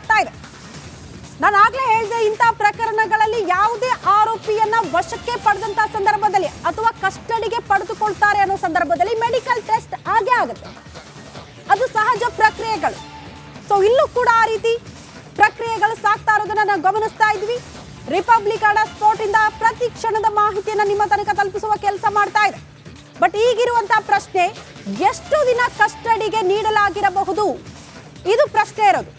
ಆಗ್ತಾ ಇದೆ. ನಾನು ಆಗ್ಲೇ ಹೇಳಿದೆ ಇಂತಹ ಪ್ರಕರಣಗಳಲ್ಲಿ ಯಾವುದೇ ಆರೋಪಿಯನ್ನ ವಶಕ್ಕೆ ಪಡೆದಂತ ಸಂದರ್ಭದಲ್ಲಿ ಅಥವಾ ಕಸ್ಟಡಿಗೆ ಪಡೆದುಕೊಳ್ತಾರೆ ಅನ್ನೋ ಸಂದರ್ಭದಲ್ಲಿ ಮೆಡಿಕಲ್ ಟೆಸ್ಟ್ ಆಗೇ ಆಗುತ್ತೆ. ಅದು ಸಹಜ ಪ್ರಕ್ರಿಯೆಗಳು. ಸೊ ಇಲ್ಲೂ ಕೂಡ ಆ ರೀತಿ ಪ್ರಕ್ರಿಯೆಗಳು ಸಾಗ್ತಾ ಇರೋದನ್ನ ನಾವು ಗಮನಿಸ್ತಾ ಇದ್ವಿ. ರಿಪಬ್ಲಿಕ್ ಆಡ ಸ್ಪೋರ್ಟ್ ಇಂದ ಪ್ರತಿ ಕ್ಷಣದ ಮಾಹಿತಿಯನ್ನು ನಿಮ್ಮ ತನಕ ತಲುಪಿಸುವ ಕೆಲಸ ಮಾಡ್ತಾ ಇದೆ. ಬಟ್ ಈಗಿರುವಂತಹ ಪ್ರಶ್ನೆ, ಎಷ್ಟು ದಿನ ಕಸ್ಟಡಿಗೆ ನೀಡಲಾಗಿರಬಹುದು? ಇದು ಪ್ರಶ್ನೆ ಇರೋದು.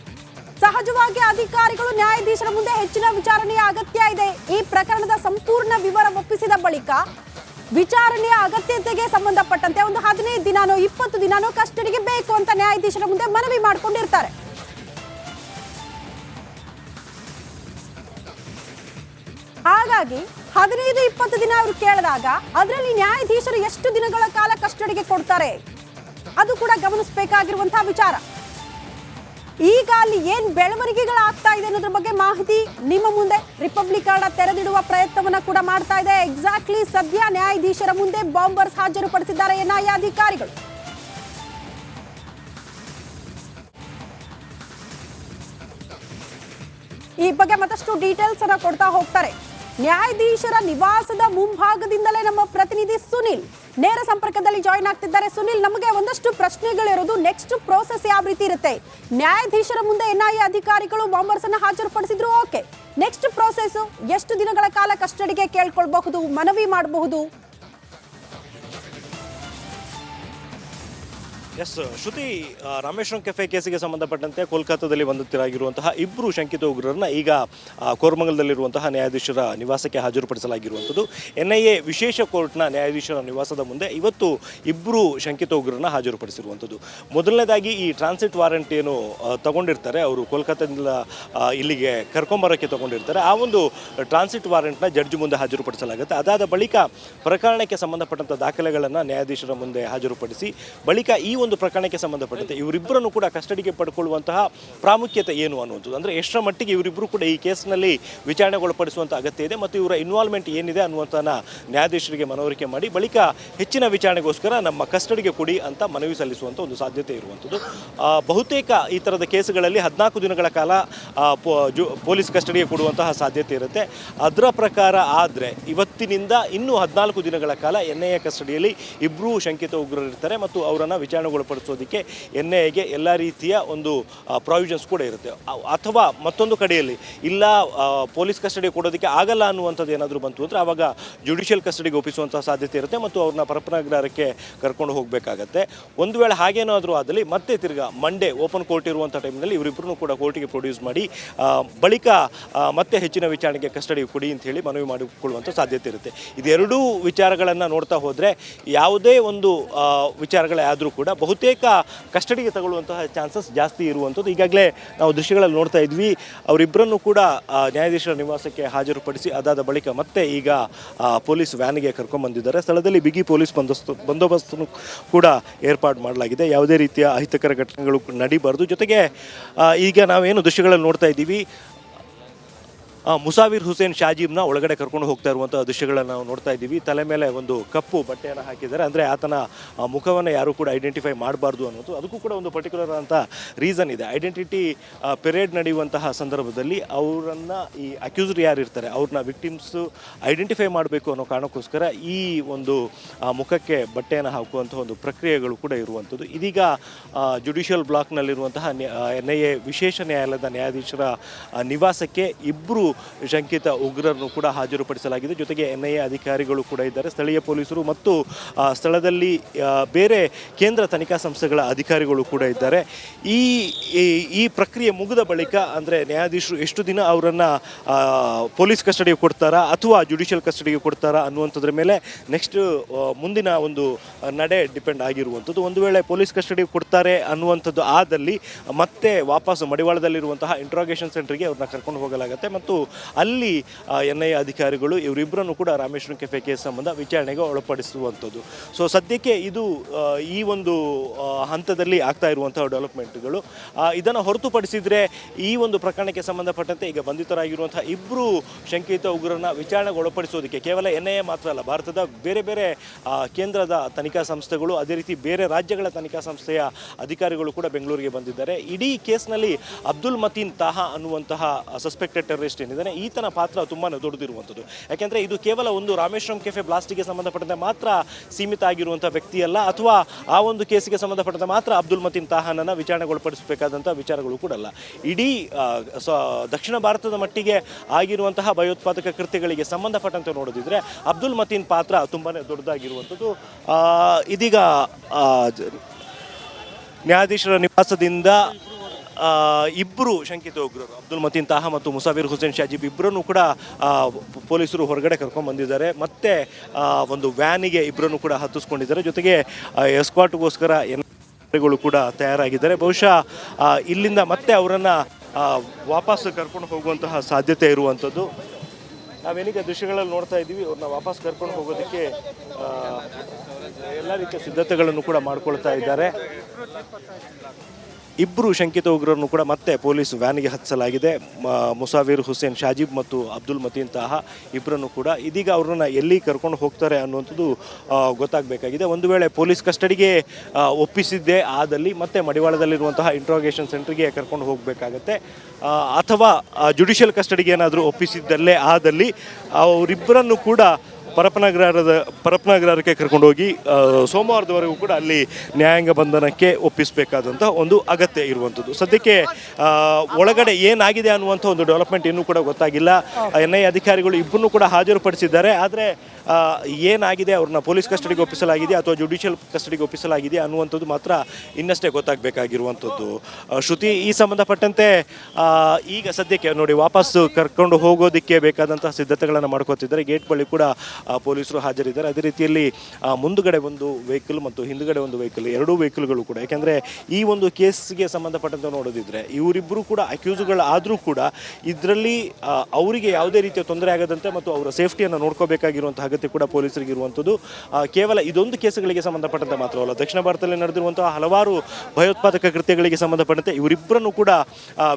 ಸಹಜವಾಗಿ ಅಧಿಕಾರಿಗಳು ನ್ಯಾಯಾಧೀಶರ ಮುಂದೆ ಹೆಚ್ಚಿನ ವಿಚಾರಣೆಯ ಅಗತ್ಯ ಇದೆ. ಈ ಪ್ರಕರಣದ ಸಂಪೂರ್ಣ ವಿವರ ಒಪ್ಪಿಸಿದ ಬಳಿಕ ವಿಚಾರಣೆಯ ಅಗತ್ಯತೆಗೆ ಸಂಬಂಧಪಟ್ಟಂತೆ ಒಂದು ಹದಿನೈದು ದಿನಾನೋ ಇಪ್ಪತ್ತು ದಿನಾನೋ ಕಸ್ಟಡಿಗೆ ಬೇಕು ಅಂತ ನ್ಯಾಯಾಧೀಶರ ಮುಂದೆ ಮನವಿ ಮಾಡಿಕೊಂಡಿರ್ತಾರೆ. ಹಾಗಾಗಿ ಹದಿನೈದು ಇಪ್ಪತ್ತು ದಿನ ಅವರು ಕೇಳಿದಾಗ ಅದರಲ್ಲಿ ನ್ಯಾಯಾಧೀಶರು ಎಷ್ಟು ದಿನಗಳ ಕಾಲ ಕಸ್ಟಡಿಗೆ ಕೊಡ್ತಾರೆ? ಅದು ಕೂಡ ಗಮನಿಸಬೇಕಾಗಿರುವಂತಹ ವಿಚಾರ. ಈಗ ಅಲ್ಲಿ ಏನ್ ಬೆಳವಣಿಗೆಗಳಾಗ್ತಾ ಇದೆ ಅನ್ನೋದ್ರ ಬಗ್ಗೆ ಮಾಹಿತಿ ನಿಮ್ಮ ಮುಂದೆ ರಿಪಬ್ಲಿಕ್ ಕಾರ್ಡ್ ತೆರೆದಿಡುವ ಪ್ರಯತ್ನವನ್ನ ಕೂಡ ಮಾಡ್ತಾ ಇದೆ. ಎಕ್ಸಾಕ್ಟ್ಲಿ ಸದ್ಯ ನ್ಯಾಯಾಧೀಶರ ಮುಂದೆ ಬಾಂಬರ್ಸ್ ಹಾಜರುಪಡಿಸಿದ್ದಾರೆ ಎನ್ಐಎ ಅಧಿಕಾರಿಗಳು. ಈ ಬಗ್ಗೆ ಮತ್ತಷ್ಟು ಡೀಟೇಲ್ಸ್ ಅನ್ನ ಕೊಡ್ತಾ ಹೋಗ್ತಾರೆ. ನ್ಯಾಯಾಧೀಶರ ನಿವಾಸದ ಮುಂಭಾಗದಿಂದಲೇ ನಮ್ಮ ಪ್ರತಿನಿಧಿ ಸುನಿಲ್. ನೇರ ಸಂಪರ್ಕದಲ್ಲಿ ಜಾಯಿನ್ ಆಗ್ತಿದ್ದಾರೆ. ಸುನಿಲ್, ನಮಗೆ ಒಂದಷ್ಟು ಪ್ರಶ್ನೆಗಳಿರೋದು ನೆಕ್ಸ್ಟ್ ಪ್ರೋಸೆಸ್ ಯಾವ ರೀತಿ ಇರುತ್ತೆ? ನ್ಯಾಯಾಧೀಶರ ಮುಂದೆ ಎನ್ಐಎ ಅಧಿಕಾರಿಗಳು ಬಾಂಬರ್ಸ್ ಅನ್ನ ಹಾಜರುಪಡಿಸಿದ್ರು ಓಕೆ ನೆಕ್ಸ್ಟ್ ಪ್ರೋಸೆಸ್ ಎಷ್ಟು ದಿನಗಳ ಕಾಲ ಕಸ್ಟಡಿಗೆ ಕೇಳ್ಕೊಳ್ಬಹುದು, ಮನವಿ ಮಾಡಬಹುದು? ಎಸ್ ಶ್ರುತಿ ರಾಮೇಶ್ವರಂ ಕೆಫೆ ಕೇಸಿಗೆ ಸಂಬಂಧಪಟ್ಟಂತೆ ಕೋಲ್ಕತ್ತಾದಲ್ಲಿ ಬಂದುತ್ತಿರಾಗಿರುವಂತಹ ಇಬ್ಬರು ಶಂಕಿತ ಉಗ್ರರನ್ನ ಈಗ ಕೋರ್ಮಂಗಲದಲ್ಲಿರುವಂತಹ ನ್ಯಾಯಾಧೀಶರ ನಿವಾಸಕ್ಕೆ ಹಾಜರುಪಡಿಸಲಾಗಿರುವಂಥದ್ದು. ಎನ್ ಐ ಎ ವಿಶೇಷ ಕೋರ್ಟ್ನ ನ್ಯಾಯಾಧೀಶರ ನಿವಾಸದ ಮುಂದೆ ಇವತ್ತು ಇಬ್ಬರು ಶಂಕಿತ ಉಗ್ರರನ್ನ ಹಾಜರುಪಡಿಸಿರುವಂಥದ್ದು. ಮೊದಲನೇದಾಗಿ ಈ ಟ್ರಾನ್ಸಿಟ್ ವಾರೆಂಟ್ ಏನು ತಗೊಂಡಿರ್ತಾರೆ, ಅವರು ಕೋಲ್ಕತ್ತಾದಿಂದ ಇಲ್ಲಿಗೆ ಕರ್ಕೊಂಬರೋಕ್ಕೆ ತಗೊಂಡಿರ್ತಾರೆ. ಆ ಒಂದು ಟ್ರಾನ್ಸಿಟ್ ವಾರೆಂಟ್ನ ಜಡ್ಜ್ ಮುಂದೆ ಹಾಜರುಪಡಿಸಲಾಗುತ್ತೆ. ಅದಾದ ಬಳಿಕ ಪ್ರಕರಣಕ್ಕೆ ಸಂಬಂಧಪಟ್ಟಂಥ ದಾಖಲೆಗಳನ್ನು ನ್ಯಾಯಾಧೀಶರ ಮುಂದೆ ಹಾಜರುಪಡಿಸಿ, ಬಳಿಕ ಈ ಒಂದು ಪ್ರಕರಣಕ್ಕೆ ಸಂಬಂಧಪಟ್ಟಂತೆ ಇವರಿಬ್ಬರನ್ನು ಕೂಡ ಕಸ್ಟಡಿಗೆ ಪಡ್ಕೊಳ್ಳುವಂತಹ ಪ್ರಾಮುಖ್ಯತೆ ಏನು ಅನ್ನುವಂಥದ್ದು. ಅಂದರೆ ಎಷ್ಟರ ಮಟ್ಟಿಗೆ ಇವರಿಬ್ಬರು ಕೂಡ ಈ ಕೇಸ್ನಲ್ಲಿ ವಿಚಾರಣೆಗೊಳಪಡಿಸುವಂಥ ಅಗತ್ಯ ಇದೆ ಮತ್ತು ಇವರ ಇನ್ವಾಲ್ವ್ಮೆಂಟ್ ಏನಿದೆ ಅನ್ನುವಂಥನ ನ್ಯಾಯಾಧೀಶರಿಗೆ ಮನವರಿಕೆ ಮಾಡಿ, ಬಳಿಕ ಹೆಚ್ಚಿನ ವಿಚಾರಣೆಗೋಸ್ಕರ ನಮ್ಮ ಕಸ್ಟಡಿಗೆ ಕೊಡಿ ಅಂತ ಮನವಿ ಸಲ್ಲಿಸುವಂಥ ಒಂದು ಸಾಧ್ಯತೆ ಇರುವಂಥದ್ದು. ಬಹುತೇಕ ಈ ಥರದ ಕೇಸುಗಳಲ್ಲಿ ಹದಿನಾಲ್ಕು ದಿನಗಳ ಕಾಲ ಪೊಲೀಸ್ ಕಸ್ಟಡಿಗೆ ಕೊಡುವಂತಹ ಸಾಧ್ಯತೆ ಇರುತ್ತೆ. ಅದರ ಪ್ರಕಾರ ಆದರೆ ಇವತ್ತಿನಿಂದ ಇನ್ನೂ ಹದಿನಾಲ್ಕು ದಿನಗಳ ಕಾಲ ಎನ್ ಐ ಎ ಕಸ್ಟಡಿಯಲ್ಲಿ ಇಬ್ಬರೂ ಶಂಕಿತ ಉಗ್ರರಿರ್ತಾರೆ ಮತ್ತು ಅವರನ್ನು ವಿಚಾರಣೆಗೊಳಪಡಿಸೋದಕ್ಕೆ ಎನ್ ಎಗೆ ಎಲ್ಲ ರೀತಿಯ ಒಂದು ಪ್ರಾವಿಷನ್ಸ್ ಕೂಡ ಇರುತ್ತೆ. ಅಥವಾ ಮತ್ತೊಂದು ಕಡೆಯಲ್ಲಿ, ಇಲ್ಲ ಪೊಲೀಸ್ ಕಸ್ಟಡಿ ಕೊಡೋದಕ್ಕೆ ಆಗಲ್ಲ ಅನ್ನುವಂಥದ್ದು ಏನಾದರೂ ಬಂತು ಅಂದರೆ ಆವಾಗ ಜುಡಿಷಿಯಲ್ ಕಸ್ಟಡಿಗೆ ಒಪ್ಪಿಸುವಂಥ ಸಾಧ್ಯತೆ ಇರುತ್ತೆ ಮತ್ತು ಅವ್ರನ್ನ ಪರಪನಗ್ರಹಕ್ಕೆ ಕರ್ಕೊಂಡು ಹೋಗಬೇಕಾಗತ್ತೆ. ಒಂದು ವೇಳೆ ಹಾಗೇನಾದರೂ ಆದಲ್ಲಿ ಮತ್ತೆ ತಿರ್ಗಾ ಮಂಡೇ ಓಪನ್ ಕೋರ್ಟ್ ಇರುವಂಥ ಟೈಮ್ನಲ್ಲಿ ಇವರಿಬ್ಬರನ್ನು ಕೂಡ ಕೋರ್ಟಿಗೆ ಪ್ರೊಡ್ಯೂಸ್ ಮಾಡಿ ಬಳಿಕ ಮತ್ತೆ ಹೆಚ್ಚಿನ ವಿಚಾರಣೆಗೆ ಕಸ್ಟಡಿ ಕೊಡಿ ಅಂತ ಹೇಳಿ ಮನವಿ ಮಾಡಿಕೊಳ್ಳುವಂಥ ಸಾಧ್ಯತೆ ಇರುತ್ತೆ. ಇದೆರಡೂ ವಿಚಾರಗಳನ್ನು ನೋಡ್ತಾ ಹೋದರೆ ಯಾವುದೇ ಒಂದು ವಿಚಾರಗಳೇ ಆದರೂ ಕೂಡ ಬಹುತೇಕ ಕಸ್ಟಡಿಗೆ ತಗೊಳ್ಳುವಂತಹ ಚಾನ್ಸಸ್ ಜಾಸ್ತಿ ಇರುವಂಥದ್ದು. ಈಗಾಗಲೇ ನಾವು ದೃಶ್ಯಗಳಲ್ಲಿ ನೋಡ್ತಾ ಇದ್ವಿ ಅವರಿಬ್ಬರನ್ನು ಕೂಡ ನ್ಯಾಯಾಧೀಶರ ನಿವಾಸಕ್ಕೆ ಹಾಜರುಪಡಿಸಿ ಅದಾದ ಬಳಿಕ ಮತ್ತೆ ಈಗ ಪೊಲೀಸ್ ವ್ಯಾನ್ಗೆ ಕರ್ಕೊಂಡ್ಬಂದಿದ್ದಾರೆ ಸ್ಥಳದಲ್ಲಿ ಬಿಗಿ ಪೊಲೀಸ್ ಬಂದೋಸ್ತು, ಬಂದೋಬಸ್ತನ್ನು ಕೂಡ ಏರ್ಪಾಡು ಮಾಡಲಾಗಿದೆ. ಯಾವುದೇ ರೀತಿಯ ಅಹಿತಕರ ಘಟನೆಗಳು ನಡೀಬಾರ್ದು. ಜೊತೆಗೆ ಈಗ ನಾವೇನು ದೃಶ್ಯಗಳನ್ನು ನೋಡ್ತಾ ಇದ್ದೀವಿ ಮುಸಾವಿರ್ ಹುಸೇನ್ ಶಾಜೀಬ್ನ ಒಳಗಡೆ ಕರ್ಕೊಂಡು ಹೋಗ್ತಾ ಇರುವಂಥ ದೃಶ್ಯಗಳನ್ನು ನಾವು ನೋಡ್ತಾ ಇದ್ದೀವಿ. ತಲೆ ಮೇಲೆ ಒಂದು ಕಪ್ಪು ಬಟ್ಟೆಯನ್ನು ಹಾಕಿದ್ದಾರೆ. ಅಂದರೆ ಆತನ ಮುಖವನ್ನು ಯಾರು ಕೂಡ ಐಡೆಂಟಿಫೈ ಮಾಡಬಾರ್ದು ಅನ್ನೋದು. ಅದಕ್ಕೂ ಕೂಡ ಒಂದು ಪರ್ಟಿಕ್ಯುಲರ್ ಅಂತ ರೀಸನ್ ಇದೆ. ಐಡೆಂಟಿಟಿ ಪೆರೇಡ್ ನಡೆಯುವಂತಹ ಸಂದರ್ಭದಲ್ಲಿ ಅವರನ್ನು ಈ ಅಕ್ಯೂಸ್ಡ್ ಯಾರು ಇರ್ತಾರೆ, ಅವ್ರನ್ನ ವಿಕ್ಟಿಮ್ಸು ಐಡೆಂಟಿಫೈ ಮಾಡಬೇಕು ಅನ್ನೋ ಕಾರಣಕ್ಕೋಸ್ಕರ ಈ ಒಂದು ಮುಖಕ್ಕೆ ಬಟ್ಟೆಯನ್ನು ಹಾಕುವಂಥ ಒಂದು ಪ್ರಕ್ರಿಯೆಗಳು ಕೂಡ ಇರುವಂಥದ್ದು. ಇದೀಗ ಜುಡಿಷಿಯಲ್ ಬ್ಲಾಕ್ನಲ್ಲಿರುವಂತಹ ಎನ್ ಐ ಎ ವಿಶೇಷ ನ್ಯಾಯಾಲಯದ ನ್ಯಾಯಾಧೀಶರ ನಿವಾಸಕ್ಕೆ ಇಬ್ಬರು ಶಂಕಿತ ಉಗ್ರರನ್ನು ಕೂಡ ಹಾಜರುಪಡಿಸಲಾಗಿದೆ. ಜೊತೆಗೆ ಎನ್ ಐ ಎ ಅಧಿಕಾರಿಗಳು ಕೂಡ ಇದ್ದಾರೆ. ಸ್ಥಳೀಯ ಪೊಲೀಸರು ಮತ್ತು ಸ್ಥಳದಲ್ಲಿ ಬೇರೆ ಕೇಂದ್ರ ತನಿಖಾ ಸಂಸ್ಥೆಗಳ ಅಧಿಕಾರಿಗಳು ಕೂಡ ಇದ್ದಾರೆ. ಈ, ಈ- ಈ ಪ್ರಕ್ರಿಯೆ ಮುಗಿದ ಬಳಿಕ, ಅಂದರೆ ನ್ಯಾಯಾಧೀಶರು ಎಷ್ಟು ದಿನ ಅವರನ್ನು ಪೊಲೀಸ್ ಕಸ್ಟಡಿಗೆ ಕೊಡ್ತಾರಾ ಅಥವಾ ಜುಡಿಷಿಯಲ್ ಕಸ್ಟಡಿಗೆ ಕೊಡ್ತಾರಾ ಅನ್ನುವಂಥದ್ರ ಮೇಲೆ ನೆಕ್ಸ್ಟ್ ಮುಂದಿನ ಒಂದು ನಡೆ ಡಿಪೆಂಡ್ ಆಗಿರುವಂಥದ್ದು. ಒಂದು ವೇಳೆ ಪೊಲೀಸ್ ಕಸ್ಟಡಿಗೆ ಕೊಡ್ತಾರೆ ಅನ್ನುವಂಥದ್ದು ಆದಲ್ಲಿ ಮತ್ತೆ ವಾಪಸ್ ಮಡಿವಾಳದಲ್ಲಿರುವಂತಹ ಇಂಟ್ರಾಗೇಷನ್ ಸೆಂಟರ್ಗೆ ಅವ್ರನ್ನ ಕರ್ಕೊಂಡು ಹೋಗಲಾಗುತ್ತೆ. ಮತ್ತು ಅಲ್ಲಿ ಎನ್ ಐ ಅಧಿಕಾರಿಗಳು ಇವರಿಬ್ಬರನ್ನು ಕೂಡ ರಾಮೇಶ್ವರಂ ಕೆಫೆ ಕೇಸ್ ಸಂಬಂಧ ವಿಚಾರಣೆಗೆ ಒಳಪಡಿಸುವಂಥದ್ದು. ಸೊ ಸದ್ಯಕ್ಕೆ ಇದು ಈ ಒಂದು ಹಂತದಲ್ಲಿ ಆಗ್ತಾ ಇರುವಂತಹ ಡೆವಲಪ್ಮೆಂಟ್ಗಳು ಇದನ್ನು ಹೊರತುಪಡಿಸಿದರೆ ಈ ಒಂದು ಪ್ರಕರಣಕ್ಕೆ ಸಂಬಂಧಪಟ್ಟಂತೆ ಈಗ ಬಂಧಿತರಾಗಿರುವಂತಹ ಇಬ್ಬರು ಶಂಕಿತ ಉಗ್ರರನ್ನ ವಿಚಾರಣೆಗೆ ಒಳಪಡಿಸೋದಕ್ಕೆ ಕೇವಲ ಎನ್ ಐ ಎ ಮಾತ್ರ ಅಲ್ಲ, ಭಾರತದ ಬೇರೆ ಬೇರೆ ಕೇಂದ್ರದ ತನಿಖಾ ಸಂಸ್ಥೆಗಳು, ಅದೇ ರೀತಿ ಬೇರೆ ರಾಜ್ಯಗಳ ತನಿಖಾ ಸಂಸ್ಥೆಯ ಅಧಿಕಾರಿಗಳು ಕೂಡ ಬೆಂಗಳೂರಿಗೆ ಬಂದಿದ್ದಾರೆ. ಇಡೀ ಕೇಸ್ನಲ್ಲಿ ಅಬ್ದುಲ್ ಮತೀನ್ ತಾಹಾ ಅನ್ನುವಂತಹ ಸಸ್ಪೆಕ್ಟೆಡ್ ಟೆರರಿಸ್ಟ್ ಏನಿದ್ದಾನೆ ಈತನ ಪಾತ್ರ ತುಂಬಾ ದೊಡ್ಡದಿರುವಂಥದ್ದು. ಯಾಕೆಂದರೆ ಇದು ಕೇವಲ ಒಂದು ರಾಮೇಶ್ವರಂ ಕೆಫೆ ಬ್ಲಾಸ್ಟಿಗೆ ಸಂಬಂಧಪಟ್ಟಂತೆ ಮಾತ್ರ ಸೀಮಿತ ಆಗಿರುವಂಥ ವ್ಯಕ್ತಿಯಲ್ಲ, ಅಥವಾ ಆ ಒಂದು ಕೇಸಿಗೆ ಸಂಬಂಧಪಟ್ಟಂತೆ ಮಾತ್ರ ಅಬ್ದುಲ್ ಮತೀನ್ ತಾಹಾನನ್ನು ವಿಚಾರಣೆಗೊಳಪಡಿಸಬೇಕಾದಂಥ ವಿಚಾರಗಳು ಕೂಡ ಅಲ್ಲ. ಇಡೀ ದಕ್ಷಿಣ ಭಾರತದ ಮಟ್ಟಿಗೆ ಆಗಿರುವಂತಹ ಭಯೋತ್ಪಾದಕ ಕೃತ್ಯಗಳಿಗೆ ಸಂಬಂಧಪಟ್ಟಂತೆ ನೋಡೋದಿದ್ರೆ ಅಬ್ದುಲ್ ಮತೀನ್ ಪಾತ್ರ ತುಂಬಾ ದೊಡ್ಡದಾಗಿರುವಂಥದ್ದು. ಇದೀಗ ನ್ಯಾಯಾಧೀಶರ ನಿವಾಸದಿಂದ ಇಬ್ಬರು ಶಂಕಿತ ಉಗ್ರರು, ಅಬ್ದುಲ್ ಮತೀನ್ ತಾಹ ಮತ್ತು ಮುಸಾಫಿರ್ ಹುಸೇನ್ ಶಾಜೀಬ್ ಇಬ್ಬರನ್ನು ಕೂಡ ಪೊಲೀಸರು ಹೊರಗಡೆ ಕರ್ಕೊಂಡು ಬಂದಿದ್ದಾರೆ. ಮತ್ತೆ ಒಂದು ವ್ಯಾನಿಗೆ ಇಬ್ಬರನ್ನು ಕೂಡ ಹತ್ತಿಸ್ಕೊಂಡಿದ್ದಾರೆ. ಜೊತೆಗೆ ಎಸ್ಕಾಟ್ಗೋಸ್ಕರ ಎನ್ಗಳು ಕೂಡ ತಯಾರಾಗಿದ್ದಾರೆ. ಬಹುಶಃ ಇಲ್ಲಿಂದ ಮತ್ತೆ ಅವರನ್ನು ವಾಪಸ್ ಕರ್ಕೊಂಡು ಹೋಗುವಂತಹ ಸಾಧ್ಯತೆ ಇರುವಂಥದ್ದು. ನಾವೇನೀಗ ದೃಶ್ಯಗಳಲ್ಲಿ ನೋಡ್ತಾ ಇದ್ದೀವಿ ಅವ್ರನ್ನ ವಾಪಸ್ ಕರ್ಕೊಂಡು ಹೋಗೋದಕ್ಕೆ ಎಲ್ಲ ರೀತಿಯ ಸಿದ್ಧತೆಗಳನ್ನು ಕೂಡ ಮಾಡ್ಕೊಳ್ತಾ ಇದ್ದಾರೆ. ಇಬ್ಬರು ಶಂಕಿತ ಉಗ್ರರನ್ನು ಕೂಡ ಮತ್ತೆ ಪೊಲೀಸ್ ವ್ಯಾನ್ಗೆ ಹತ್ತಿಸಲಾಗಿದೆ ಮುಸಾವಿರ್ ಹುಸೇನ್ ಶಾಜೀಬ್ ಮತ್ತು ಅಬ್ದುಲ್ ಮತೀನ್ ತಾಹಾ ಇಬ್ಬರನ್ನು ಕೂಡ ಇದೀಗ ಅವ್ರನ್ನ ಎಲ್ಲಿ ಕರ್ಕೊಂಡು ಹೋಗ್ತಾರೆ ಅನ್ನುವಂಥದ್ದು ಗೊತ್ತಾಗಬೇಕಾಗಿದೆ. ಒಂದು ವೇಳೆ ಪೊಲೀಸ್ ಕಸ್ಟಡಿಗೆ ಒಪ್ಪಿಸಿದ್ದೇ ಆದಲ್ಲಿ ಮತ್ತೆ ಮಡಿವಾಳದಲ್ಲಿರುವಂತಹ ಇಂಟ್ರೋಗೇಷನ್ ಸೆಂಟ್ರಿಗೆ ಕರ್ಕೊಂಡು ಹೋಗಬೇಕಾಗತ್ತೆ. ಅಥವಾ ಜುಡಿಷಿಯಲ್ ಕಸ್ಟಡಿಗೆ ಏನಾದರೂ ಒಪ್ಪಿಸಿದ್ದಲ್ಲೇ ಆದಲ್ಲಿ ಅವರಿಬ್ಬರನ್ನು ಕೂಡ ಪರಪನಗರದ ಪರಪನಗರಕ್ಕೆ ಕರ್ಕೊಂಡೋಗಿ ಸೋಮವಾರದವರೆಗೂ ಕೂಡ ಅಲ್ಲಿ ನ್ಯಾಯಾಂಗ ಬಂಧನಕ್ಕೆ ಒಪ್ಪಿಸಬೇಕಾದಂಥ ಒಂದು ಅಗತ್ಯ ಇರುವಂಥದ್ದು ಸದ್ಯಕ್ಕೆ ಒಳಗಡೆ ಏನಾಗಿದೆ ಅನ್ನುವಂಥ ಒಂದು ಡೆವಲಪ್ಮೆಂಟ್ ಇನ್ನೂ ಕೂಡ ಗೊತ್ತಾಗಿಲ್ಲ. ಎನ್ ಐ ಅಧಿಕಾರಿಗಳು ಇಬ್ಬರನ್ನು ಕೂಡ ಹಾಜರುಪಡಿಸಿದ್ದಾರೆ. ಆದರೆ ಏನಾಗಿದೆ, ಅವ್ರನ್ನ ಪೊಲೀಸ್ ಕಸ್ಟಡಿಗೆ ಒಪ್ಪಿಸಲಾಗಿದೆ ಅಥವಾ ಜುಡಿಷಿಯಲ್ ಕಸ್ಟಡಿಗೆ ಒಪ್ಪಿಸಲಾಗಿದೆ ಅನ್ನುವಂಥದ್ದು ಮಾತ್ರ ಇನ್ನಷ್ಟೇ ಗೊತ್ತಾಗಬೇಕಾಗಿರುವಂಥದ್ದು. ಶ್ರುತಿ, ಈ ಸಂಬಂಧಪಟ್ಟಂತೆ ಈಗ ಸದ್ಯಕ್ಕೆ ನೋಡಿ, ವಾಪಸ್ಸು ಕರ್ಕೊಂಡು ಹೋಗೋದಕ್ಕೆ ಬೇಕಾದಂತಹ ಸಿದ್ಧತೆಗಳನ್ನು ಮಾಡ್ಕೋತಿದ್ದಾರೆ. ಗೇಟ್ ಬಳಿ ಕೂಡ ಪೊಲೀಸರು ಹಾಜರಿದ್ದಾರೆ. ಅದೇ ರೀತಿಯಲ್ಲಿ ಮುಂದುಗಡೆ ಒಂದು ವೆಹಿಕಲ್ ಮತ್ತು ಹಿಂದುಗಡೆ ಒಂದು ವೆಹಿಕಲ್ ಎರಡೂ ವೆಹಿಕಲ್ಗಳು ಕೂಡ. ಯಾಕೆಂದರೆ ಈ ಒಂದು ಕೇಸ್ಗೆ ಸಂಬಂಧಪಟ್ಟಂತೆ ನೋಡೋದಿದ್ರೆ ಇವರಿಬ್ಬರು ಕೂಡ ಅಕ್ಯೂಸ್ಗಳು ಆದರೂ ಕೂಡ ಇದರಲ್ಲಿ ಅವರಿಗೆ ಯಾವುದೇ ರೀತಿಯ ತೊಂದರೆ ಆಗದಂತೆ ಮತ್ತು ಅವರ ಸೇಫ್ಟಿಯನ್ನು ನೋಡ್ಕೋಬೇಕಾಗಿರುವಂಥ ಅಗತ್ಯ ಕೂಡ ಪೊಲೀಸರಿಗೆ ಇರುವಂಥದ್ದು. ಕೇವಲ ಇದೊಂದು ಕೇಸ್ಗಳಿಗೆ ಸಂಬಂಧಪಟ್ಟಂತೆ ಮಾತ್ರವಲ್ಲ ದಕ್ಷಿಣ ಭಾರತದಲ್ಲಿ ನಡೆದಿರುವಂತಹ ಹಲವಾರು ಭಯೋತ್ಪಾದಕ ಕೃತ್ಯಗಳಿಗೆ ಸಂಬಂಧಪಟ್ಟಂತೆ ಇವರಿಬ್ಬರನ್ನು ಕೂಡ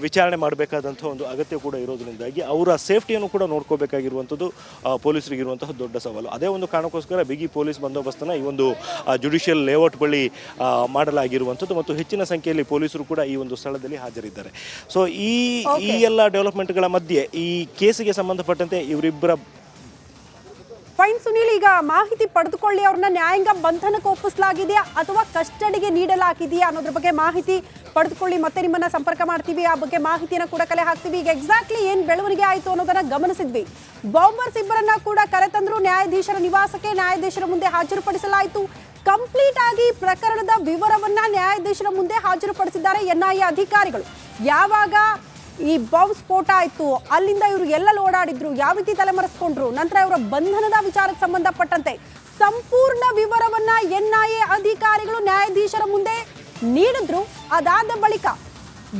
ವಿಚಾರಣೆ ಮಾಡಬೇಕಾದಂಥ ಒಂದು ಅಗತ್ಯ ಕೂಡ ಇರೋದರಿಂದಾಗಿ ಅವರ ಸೇಫ್ಟಿಯನ್ನು ಕೂಡ ನೋಡ್ಕೋಬೇಕಾಗಿರುವಂಥದ್ದು ಆ, ಪೊಲೀಸರಿಗೆ ಇರುವಂತಹ ದೊಡ್ಡ ಸವಾಲು. ಅದೇ ಒಂದು ಕಾರಣಕ್ಕೋಸ್ಕರ ಬಿಗಿ ಪೊಲೀಸ್ ಬಂದೋಬಸ್ತನ್ನು ಈ ಒಂದು ಜುಡಿಷಿಯಲ್ ಲೇಔಟ್ ಬಳಿ ಮಾಡಲಾಗಿರುವಂಥದ್ದು ಮತ್ತು ಹೆಚ್ಚಿನ ಸಂಖ್ಯೆಯಲ್ಲಿ ಪೊಲೀಸರು ಕೂಡ ಈ ಒಂದು ಸ್ಥಳದಲ್ಲಿ ಹಾಜರಿದ್ದಾರೆ. ಸೊ ಈ ಈ ಎಲ್ಲ ಡೆವಲಪ್ಮೆಂಟ್ಗಳ ಮಧ್ಯೆ ಈ ಕೇಸಿಗೆ ಸಂಬಂಧಪಟ್ಟಂತೆ ಇವರಿಬ್ಬರ ಫೈನ್ ಸುನೀಲ್ ಈಗ ಮಾಹಿತಿ ಪಡೆದುಕೊಳ್ಳಿ, ಅವ್ರನ್ನ ನ್ಯಾಯಾಂಗ ಬಂಧನಕ್ಕೆ ಒಪ್ಪಿಸಲಾಗಿದೆಯಾ ಅಥವಾ ಕಸ್ಟಡಿಗೆ ನೀಡಲಾಗಿದೆಯಾ ಅನ್ನೋದ್ರ ಬಗ್ಗೆ ಮಾಹಿತಿ ಪಡೆದುಕೊಳ್ಳಿ. ಮತ್ತೆ ನಿಮ್ಮನ್ನ ಸಂಪರ್ಕ ಮಾಡ್ತೀವಿ, ಆ ಬಗ್ಗೆ ಮಾಹಿತಿಯನ್ನು ಕೂಡ ಕಲೆ ಹಾಕ್ತೀವಿ. ಈಗ ಎಕ್ಸಾಕ್ಟ್ಲಿ ಏನ್ ಬೆಳವಣಿಗೆ ಆಯಿತು ಅನ್ನೋದನ್ನ ಗಮನಿಸಿದ್ವಿ. ಬಾಂಬರ್ಸ್ ಇಬ್ಬರನ್ನ ಕೂಡ ಕರೆತಂದ್ರು ನ್ಯಾಯಾಧೀಶರ ನಿವಾಸಕ್ಕೆ, ನ್ಯಾಯಾಧೀಶರ ಮುಂದೆ ಹಾಜರುಪಡಿಸಲಾಯಿತು. ಕಂಪ್ಲೀಟ್ ಆಗಿ ಪ್ರಕರಣದ ವಿವರವನ್ನ ನ್ಯಾಯಾಧೀಶರ ಮುಂದೆ ಹಾಜರುಪಡಿಸಿದ್ದಾರೆ ಎನ್ಐಎ ಅಧಿಕಾರಿಗಳು. ಯಾವಾಗ ಈ ಬಾಂಬ್ ಸ್ಫೋಟ ಆಯ್ತು. ಅಲ್ಲಿಂದ ಇವರು ಎಲ್ಲೆಲ್ಲಿ ಓಡಾಡಿದ್ರು, ಯಾವ ರೀತಿ ತಲೆಮರೆಸ್ಕೊಂಡ್ರು, ನಂತರ ಇವರ ಬಂಧನದ ವಿಚಾರಕ್ಕೆ ಸಂಬಂಧಪಟ್ಟಂತೆ ಸಂಪೂರ್ಣ ವಿವರವನ್ನ ಎನ್ಐಎ ಅಧಿಕಾರಿಗಳು, ನ್ಯಾಯಾಧೀಶರ ಮುಂದೆ ನೀಡಿದ್ರು. ಅದಾದ ಬಳಿಕ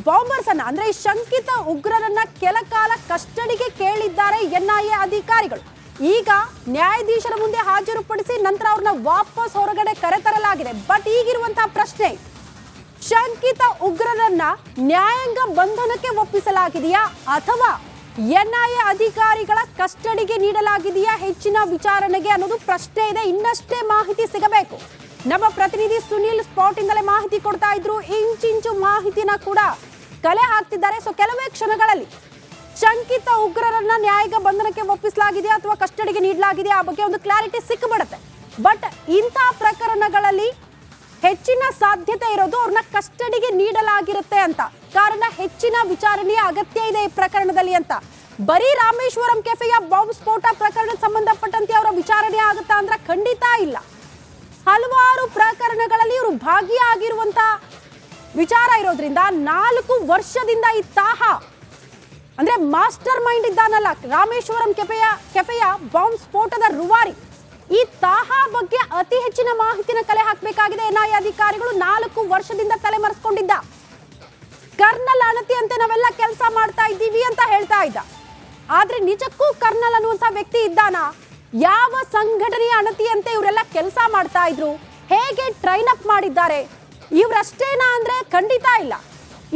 ಬಾಂಬರ್ಸ್ ಅನ್ನ, ಅಂದ್ರೆ ಶಂಕಿತ ಉಗ್ರರನ್ನ ಕೆಲ ಕಾಲ ಕಸ್ಟಡಿಗೆ ಕೇಳಿದ್ದಾರೆ ಎನ್ಐಎ ಅಧಿಕಾರಿಗಳು. ಈಗ ನ್ಯಾಯಾಧೀಶರ ಮುಂದೆ ಹಾಜರುಪಡಿಸಿ ನಂತರ ಅವ್ರನ್ನ ವಾಪಸ್ ಹೊರಗಡೆ ಕರೆತರಲಾಗಿದೆ. ಬಟ್ ಈಗಿರುವಂತಹ ಪ್ರಶ್ನೆ ಶಂಕಿತ ಉಗ್ರರನ್ನ ನ್ಯಾಯಾಂಗ ಬಂಧನಕ್ಕೆ ಒಪ್ಪಿಸಲಾಗಿದೆಯಾ ಅಥವಾ ಎನ್ಐಎ ಅಧಿಕಾರಿಗಳ ಕಸ್ಟಡಿಗೆ ನೀಡಲಾಗಿದೆಯಾ ಹೆಚ್ಚಿನ ವಿಚಾರಣೆಗೆ ಅನ್ನೋದು ಪ್ರಶ್ನೆ ಇದೆ. ಇನ್ನಷ್ಟೇ ಮಾಹಿತಿ ಸಿಗಬೇಕು. ನಮ್ಮ ಪ್ರತಿನಿಧಿ ಸುನೀಲ್ ಸ್ಪಾಟ್ ಇಂದಲೇ ಮಾಹಿತಿ ಕೊಡ್ತಾ ಇದ್ರು. ಇಂಚಿಂಚು ಮಾಹಿತಿನ ಕೂಡ ಕಲೆ ಹಾಕ್ತಿದ್ದಾರೆ. ಸೊ ಕೆಲವೇ ಕ್ಷಣಗಳಲ್ಲಿ ಶಂಕಿತ ಉಗ್ರರನ್ನ ನ್ಯಾಯಾಂಗ ಬಂಧನಕ್ಕೆ ಒಪ್ಪಿಸಲಾಗಿದೆಯಾ ಅಥವಾ ಕಸ್ಟಡಿಗೆ ನೀಡಲಾಗಿದೆಯಾ ಆ ಬಗ್ಗೆ ಒಂದು ಕ್ಲಾರಿಟಿ ಸಿಕ್ಕಿಬಿಡುತ್ತೆ ಬಟ್ ಇಂತಹ ಪ್ರಕರಣಗಳಲ್ಲಿ ಹೆಚ್ಚಿನ ಸಾಧ್ಯತೆ ಇರೋದು ಅವ್ರನ್ನ ಕಸ್ಟಡಿಗೆ ನೀಡಲಾಗಿರುತ್ತೆ ಅಂತ. ಕಾರಣ ಹೆಚ್ಚಿನ ವಿಚಾರಣೆಯ ಅಗತ್ಯ ಇದೆ ಈ ಪ್ರಕರಣದಲ್ಲಿ ಅಂತ. ಬರೀ ರಾಮೇಶ್ವರಂ ಕೆಫೆಯ ಬಾಂಬ್ ಸ್ಫೋಟ ಪ್ರಕರಣಕ್ಕೆ ಸಂಬಂಧಪಟ್ಟಂತೆ ಅವರ ವಿಚಾರಣೆ ಆಗುತ್ತಾ ಅಂದ್ರೆ ಖಂಡಿತ ಇಲ್ಲ. ಹಲವಾರು ಪ್ರಕರಣಗಳಲ್ಲಿ ಇವರು ಭಾಗಿಯಾಗಿರುವಂತ ವಿಚಾರ ಇರೋದ್ರಿಂದ ನಾಲ್ಕು ವರ್ಷದಿಂದ ಈ ತಾಹ, ಅಂದ್ರೆ ಮಾಸ್ಟರ್ ಮೈಂಡ್ ಇದ್ದಾನಲ್ಲ, ರಾಮೇಶ್ವರಂ ಕೆಫೆಯ ಕೆಫೆಯ ಬಾಂಬ್ ಸ್ಫೋಟದ ರುವಾರಿ. ಈ ತಾಹಾ ಬಗ್ಗೆ ಅತಿ ಹೆಚ್ಚಿನ ಮಾಹಿತಿನ ಕಲೆ ಹಾಕಬೇಕಾಗಿದೆ. ಎನ್ಐ ಅಧಿಕಾರಿಗಳು ನಾಲ್ಕು ವರ್ಷದಿಂದ ತಲೆಮರೆಸ್ಕೊಂಡಿದ್ದ ಕರ್ನಲ್ ಅಣತಿಯಂತೆ ನಾವೆಲ್ಲ ಕೆಲಸ ಮಾಡ್ತಾ ಇದ್ದೀವಿ ಅಂತ ಹೇಳ್ತಾ ಇದ್ದ. ಆದ್ರೆ ನಿಜಕ್ಕೂ ಕರ್ನಲ್ ಅನ್ನುವಂಥ ವ್ಯಕ್ತಿ ಇದ್ದಾನ? ಯಾವ ಸಂಘಟನೆಯ ಅಣತಿಯಂತೆ ಇವರೆಲ್ಲ ಕೆಲಸ ಮಾಡ್ತಾ ಇದ್ರು? ಹೇಗೆ ಟ್ರೈನ್ ಅಪ್ ಮಾಡಿದ್ದಾರೆ? ಇವರಷ್ಟೇನಾ ಅಂದ್ರೆ ಖಂಡಿತ ಇಲ್ಲ.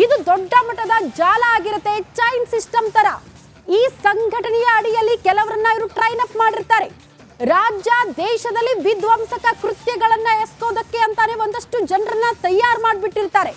ಇದು ದೊಡ್ಡ ಮಟ್ಟದ ಜಾಲ ಆಗಿರುತ್ತೆ ಚೈನ್ ಸಿಸ್ಟಮ್ ತರ. ಈ ಸಂಘಟನೆಯ ಅಡಿಯಲ್ಲಿ ಕೆಲವರನ್ನ ಇವರು ಟ್ರೈನ್ ಅಪ್ ಮಾಡಿರ್ತಾರೆ. ರಾಜ್ಯ ದೇಶದಲ್ಲಿ ವಿಧ್ವಂಸಕ ಕೃತ್ಯಗಳನ್ನ ಎಸ್ಕೋದಕ್ಕೆ ಅಂತಾನೆ ಒಂದಷ್ಟು ಜನರನ್ನ ತಯಾರು ಮಾಡಿಬಿಟ್ಟಿರ್ತಾರೆ.